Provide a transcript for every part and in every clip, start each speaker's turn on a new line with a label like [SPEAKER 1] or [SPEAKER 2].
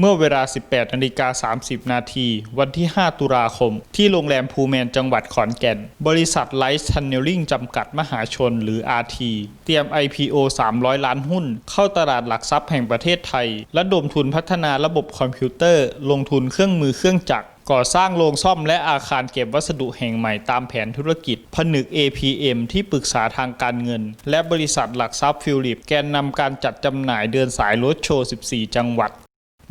[SPEAKER 1] เมื่อเวลา 18นาฬิกา30 นาทีวันที่ 5 ตุลาคม ที่โรงแรมภูแมนจังหวัดขอนแก่น บริษัทไลท์ทันเนลลิงจำกัดมหาชนหรือ RT เตรียม IPO 300 ล้านหุ้น เข้าตลาดหลักทรัพย์แห่งประเทศไทย และดมทุนพัฒนาระบบคอมพิวเตอร์ ลงทุนเครื่องมือเครื่องจักรก่อสร้างโรงซ่อมและอาคารเก็บวัสดุแห่งใหม่ตามแผนธุรกิจ ผนึก APM ที่ปรึกษาทางการเงิน และบริษัทหลักทรัพย์ฟิลิป แกนนำการจัดจำหน่ายเดินสายรถโชว์ 14 จังหวัด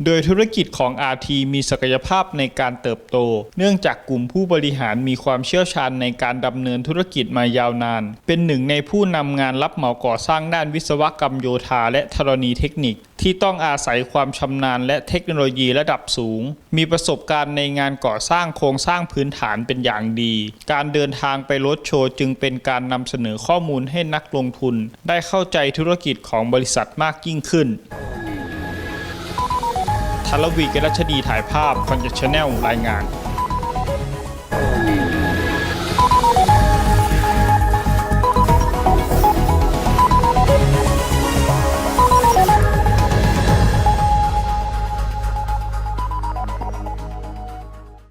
[SPEAKER 1] โดยธุรกิจของ RT มีศักยภาพในการเติบโต เนื่องจากกลุ่มผู้บริหารมีความเชี่ยวชาญในการดำเนินธุรกิจมายาวนาน เป็นหนึ่งในผู้นำงานรับเหมาก่อสร้างด้านวิศวกรรมโยธาและธรณีเทคนิค ที่ต้องอาศัยความชำนาญและเทคโนโลยีระดับสูง มีประสบการณ์ในงานก่อสร้างโครงสร้างพื้นฐานเป็นอย่างดี การเดินทางไปรถโชว์จึงเป็นการนำเสนอข้อมูลให้นักลงทุน ได้เข้าใจธุรกิจของบริษัทมากยิ่งขึ้น ชลวีกรัชดีถ่ายภาพคอนเจชแนลรายงาน